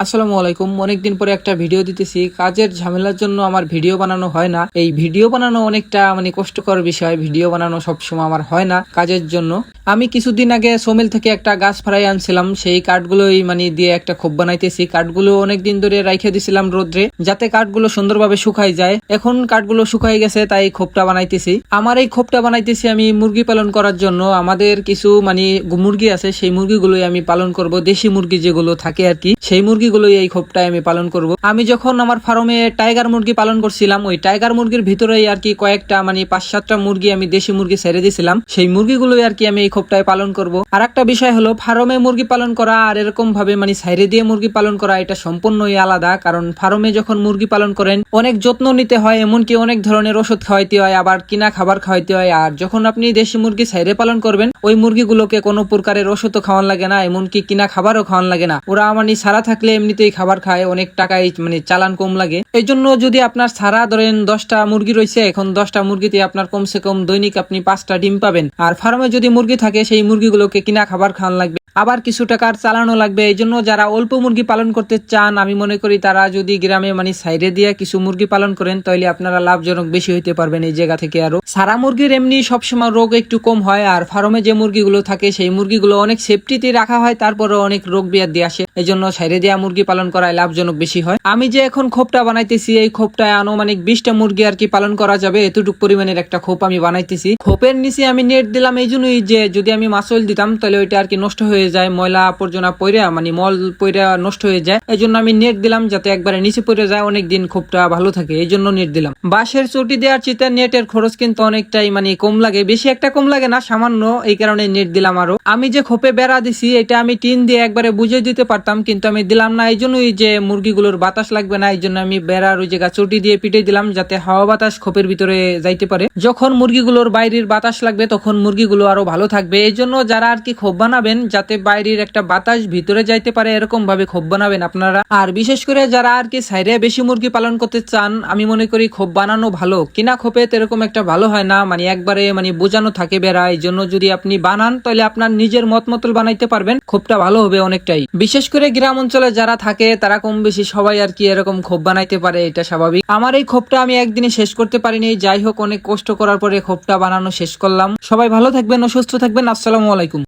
আসসালামু আলাইকুম। অনেকদিন পরে একটা ভিডিও দিতেছি। কাজের ঝামেলার জন্য আমার ভিডিও বানানো হয় না। এই ভিডিও বানানো অনেকটা মানে কষ্টকর বিষয়। ভিডিও বানানো সবসময় আমার হয় না কাজের জন্য। আমি কিছুদিন আগে সোমেল থেকে একটা গাছ ফাড়াই আনছিলাম। সেই কাঠগুলোই মানে দিয়ে একটা খোপ বানাইতেছি। কাঠগুলো অনেকদিন ধরে রাইখে দিছিলাম রোদ্রে, যাতে কাঠগুলো সুন্দরভাবে শুকাই যায়। এখন কাঠগুলো শুকাই গেছে, তাই খোপটা বানাইতেছি। আমার এই খোপটা বানাইতেছি আমি মুরগি পালন করার জন্য। আমাদের কিছু মানে মুরগি আছে। সেই মুরগিগুলোই আমি পালন করব। দেশি মুরগি যেগুলো থাকে আর কি, সেই মুরগিগুলোই এই খোপটায় আমি পালন করব। আমি যখন আমার ফার্মে টাইগার মুরগি পালন করছিলাম, ওই টাইগার মুরগির ভিতরেই আর কি কয়েকটা মানে পাঁচ সাতটা মুরগি আমি দেশি মুরগি ছেড়ে দিয়েছিলাম সেই মুরগিগুলোই আর কি আমি এই খোপটায় পালন করব। আর একটা বিষয় হলো ফার্মে মুরগি পালন করা আর এরকম ভাবে মানে সাইরে দিয়ে মুরগি পালন করা, এটা সম্পূর্ণই আলাদা। কারণ ফার্মে যখন মুরগি পালন করেন, অনেক যত্ন নিতে হয়, এমনকি অনেক ধরনের ওষুধ খাওয়াইতে হয়, আবার কিনা খাবার খাওয়াইতে হয়। আর যখন আপনি দেশি মুরগি সাইরে পালন করবেন, ওই মুরগিগুলোকে কোনো প্রকারের ওষুধও খাওয়ান লাগে না, এমনকি কিনা খাবারও খাওয়ান লাগে না। ওরা মানে সারা থাকলে এমনিতেই খাবার খায়, অনেক টাকাই মানে চালান কম লাগে। এই জন্য যদি আপনার সারা ধরেন দশটা মুরগি রয়েছে, এখন দশটা মুরগিতে আপনার কমসে কম দৈনিক আপনি পাঁচটা ডিম পাবেন। আর ফার্মে যদি মুরগি থাকে, সেই মুরগিগুলোকে কিনা খাবার খাওয়ান লাগবে। আবার কিছু টাকার চালানো লাগবে। এই জন্য যারা অল্প মুরগি পালন করতে চান, আমি মনে করি তারা যদি গ্রামে মানে সাইডে দিয়ে কিছু মুরগি পালন করেন, তাহলে আপনারা লাভজনক বেশি হইতে পারবেন এই জায়গা থেকে আরও। সারা মুরগির এমনি সবসময় রোগ একটু কম হয়, আর ফার্মে যে মুরগিগুলো থাকে, সেই মুরগিগুলো অনেক সেফটিতে রাখা হয় তারপরে অনেক রোগ বিয়াদ দিয়ে আসে। এই জন্য সাইডে দেওয়া মুরগি পালন করায় লাভজনক বেশি হয়। আমি যে এখন খোপটা বানাইতেছি, এই খোপটায় আনুমানিক বিশটা মুরগি আর কি পালন করা যাবে, এতটুকু পরিমাণের একটা খোপ আমি বানাইতেছি। খোপের নিচে আমি নেট দিলাম এই জন্যই যে যদি আমি মাসল দিতাম, তাহলে ওইটা আর কি নষ্ট হয়ে যায়, ময়লা আবর্জনা পইরা মানে মল পইরা নষ্ট হয়ে যায়। এই জন্য আমি নেট দিলাম যাতে একবারে নিচে পড়ে যায় অনেক দিন খোপটা ভালো থাকে এই জন্য নেট দিলাম। বাঁশের চটি দেওয়ার চিতা নেটের খরচ কিন্তু অনেকটাই মানে কম লাগে। বেশি একটা কম লাগে না, সামান্য, এই কারণে নেট দিলাম আরও। আমি যে খোপে বেড়া দিছি, এটা আমি টিন দিয়ে একবারে বুঝে দিতে পারতাম, কিন্তু আমি দিলাম না। এই জন্যই যে মুরগিগুলোর বাতাস লাগবে না এই জন্য আমি বেড়ার ওই জায়গা চটি দিয়ে পিটে দিলাম, যাতে হাওয়া বাতাস খোপের ভিতরে যাইতে পারে। যখন মুরগিগুলোর বাইরের বাতাস লাগবে, তখন মুরগিগুলো আরও ভালো থাকবে। এই জন্য যারা আর কি খোপ বানাবেন, যাতে বাইরের একটা বাতাস ভিতরে যাইতে পারে এরকম ভাবে খোপ বানাবেন আপনারা। আর বিশেষ করে যারা আর কি সাইডে বেশি মুরগি পালন করতে চান, আমি মনে করি খোপ বানানো ভালো। কিনা খোপে এরকম একটা ভালো হয় না মানে একবারে মানে বোঝানো থাকে বেড়া। এই জন্য যদি আপনি বানান, তাহলে আপনার নিজের মত মতল বানাইতে পারবেন খোপটা ভালো হবে অনেকটাই। বিশেষ করে গ্রাম অঞ্চলে যারা থাকে, তারা কম বেশি সবাই আর কি এরকম খোপ বানাইতে পারে, এটা স্বাভাবিক। আমার এই খোপটা আমি একদিনে শেষ করতে পারিনি, যাই হোক, অনেক কষ্ট করার পরে খোপটা বানানো শেষ করলাম। সবাই ভালো থাকবেন ও সুস্থ থাকবেন, আসসালামু আলাইকুম।